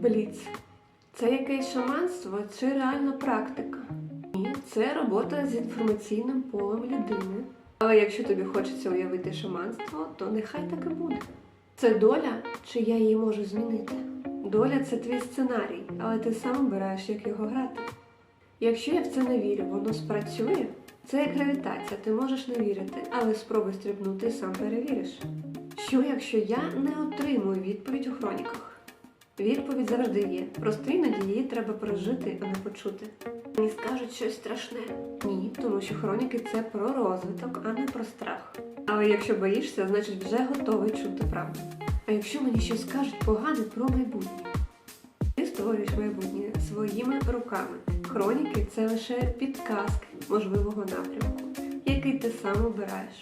Бліц. Це якесь шаманство чи реальна практика? Ні, це робота з інформаційним полем людини. Але якщо тобі хочеться уявити шаманство, то нехай так і буде. Це доля, чи я її можу змінити? Доля це твій сценарій, але ти сам обираєш, як його грати. Якщо я в це не вірю, воно спрацює. Це як гравітація, ти можеш не вірити, але спробуй стрибнути сам перевіриш. Що якщо я не отримую відповідь у хроніках? Відповідь завжди є. Просто іноді її треба прожити, а не почути. Мені скажуть щось страшне. Ні, тому що хроніки це про розвиток, а не про страх. Але якщо боїшся, значить вже готовий чути правду. А якщо мені щось скажуть погане про майбутнє? Ти створюєш майбутнє своїми руками. Хроніки це лише підказки можливого напрямку, який ти сам обираєш.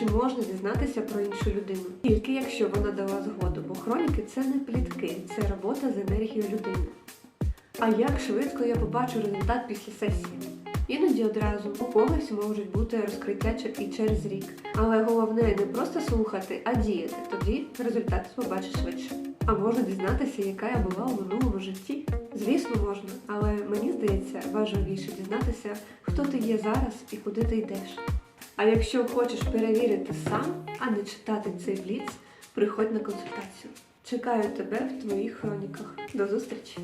Чи можна дізнатися про іншу людину? Тільки якщо вона дала згоду, бо хроніки це не плітки, це робота з енергією людини. А як швидко я побачу результат після сесії? Іноді одразу у когось можуть бути розкриття і через рік. Але головне не просто слухати, а діяти. Тоді результат побачиш швидше. А можна дізнатися, яка я була у минулому житті? Звісно, можна, але мені здається, важливіше дізнатися, хто ти є зараз і куди ти йдеш. А якщо хочеш перевірити сам, а не читати цей бліц, приходь на консультацію. Чекаю тебе в твоїх хроніках. До зустрічі!